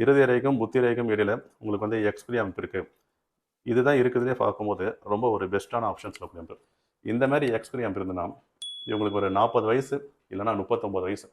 இருதய ரேகம் புத்தி ரேகம் இடையில உங்களுக்கு வந்து எக்ஸ்பிரி அமைப்பு இருக்கு. இதுதான் இருக்குதுலே பார்க்கும்போது ரொம்ப ஒரு பெஸ்ட்டான ஆப்ஷன் சொல்லக்கூடிய அமைப்பு. இந்த மாதிரி எக்ஸ்பிரி அமைப்பு இருந்ததுன்னா இவங்களுக்கு ஒரு நாற்பது வயசு இல்லைன்னா முப்பத்தொம்பது வயசு.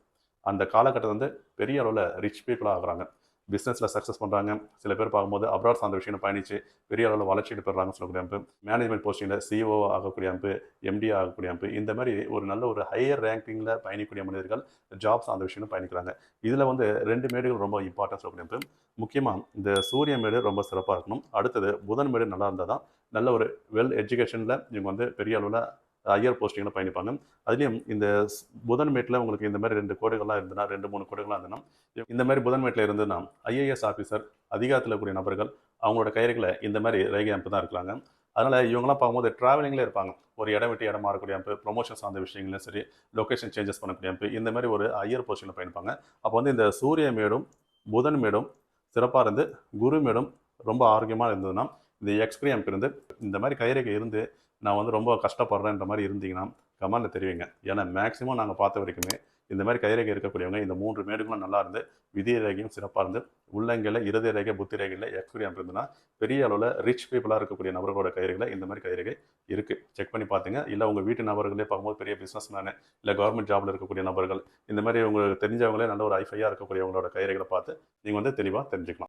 அந்த காலகட்டத்தில் வந்து பெரிய அளவில் ரிச் பீப்புளாக ஆகுறாங்க. பிஸ்னஸில் சக்ஸஸ் பண்ணுறாங்க சில பேர் பார்க்கும்போது அப்ராட் சார்ந்த விஷயம் பயணிச்சு பெரிய அளவில் வளர்ச்சி பெறாங்கன்னு சொல்லக்கூடிய அமைப்பு. மேனேஜ்மெண்ட் போஸ்டிங்கில் சிஓ ஆகக்கூடிய அமைப்பு எம்டி ஆகக்கூடிய அமைப்பு. இந்த மாதிரி ஒரு நல்ல ஒரு ஹையர் ரேங்கிங்கில் பயணிக்கூடிய மனிதர்கள் ஜாப் சார்ந்த விஷயம் பயணிக்கிறாங்க. இதில் வந்து ரெண்டு மேடுகள் ரொம்ப இம்பார்ட்டன்ஸ் சொல்லக்கூடிய அமைப்பு. முக்கியமாக இந்த சூரிய மேடு ரொம்ப சிறப்பாக இருக்கணும். அடுத்தது புதன் மேடு நல்லா இருந்தால் தான் நல்ல ஒரு வெல் எஜுகேஷனில் இவங்க வந்து பெரிய அளவில் ஐயர் போஸ்டிங்கில் பயணிப்பாங்க. அதுலேயும் இந்த ஸ்- புதன் மேட்டில் உங்களுக்கு இந்த மாதிரி ரெண்டு கோடுகள்லாம் இருந்ததுன்னா ரெண்டு மூணு கோடுகள்லாம் இருந்ததுன்னா இந்த மாதிரி புதன் மேட்டில் இருந்ததுன்னா ஐஏஎஸ் ஆஃபீஸர் அதிகாரத்தில் இருக்கக்கூடிய நபர்கள் அவங்களோட கயிறுகளை இந்த மாதிரி ரேகை அமைப்பு தான் இருக்கிறாங்க. அதனால் இவங்கெல்லாம் பார்க்கும்போது ட்ராவலிங்கில் இருப்பாங்க. ஒரு இடம் விட்டு இடம் மாறக்கூடிய அமைப்பு ப்ரொமோஷன் சார்ந்த விஷயங்களும் சரி லொக்கேஷன் சேஞ்சஸ் பண்ணக்கூடிய அமைப்பு இந்த மாதிரி ஒரு ஐயர் போஸ்டிங்கில் பயணிப்பாங்க. அப்போ வந்து இந்த சூரிய மேடும் புதன் மேடும் சிறப்பாக இருந்து குரு மேடும் ரொம்ப ஆரோக்கியமாக இருந்ததுன்னா இந்த எக்ஸ்பிரி அமைப்பு இருந்து இந்த மாதிரி கைரேகை இருந்து நான் வந்து ரொம்ப கஷ்டப்படுறேன்ற மாதிரி இருந்தீங்கன்னா கமெண்ட்டில் தெரிவிங்க. ஏன்னா மேக்ஸிமம் நாங்கள் பார்த்த வரைக்குமே இந்த மாதிரி கைரேகை இருக்கக்கூடியவங்க இந்த மூன்று மேடுகளும் நல்லா இருந்து விதிய ரேகையும் சிறப்பாக இருந்து உள்ளங்கையில் இருதய ரேகை புத்தி ரேகையில் எக்ஸ்பீரியம் இருந்ததுன்னா பெரிய அளவில் ரிச் பீப்புளாக இருக்கக்கூடிய நபர்களோட கைரேகையில் இந்த மாதிரி கைரேகை இருக்குது செக் பண்ணி பார்த்துங்க இல்லை உங்கள் வீட்டு நபர்களே பார்க்கும்போது பெரிய பிஸ்னஸ் மேனு இல்லை கவர்மெண்ட் ஜாபில் இருக்கக்கூடிய நபர்கள் இந்த மாதிரி உங்களுக்கு தெரிஞ்சவங்களே நல்ல ஒரு ஐஃபையாக இருக்கக்கூடியவங்களோட கைரைகளை பார்த்து நீங்கள் வந்து தெளிவாக தெரிஞ்சுக்கலாம்.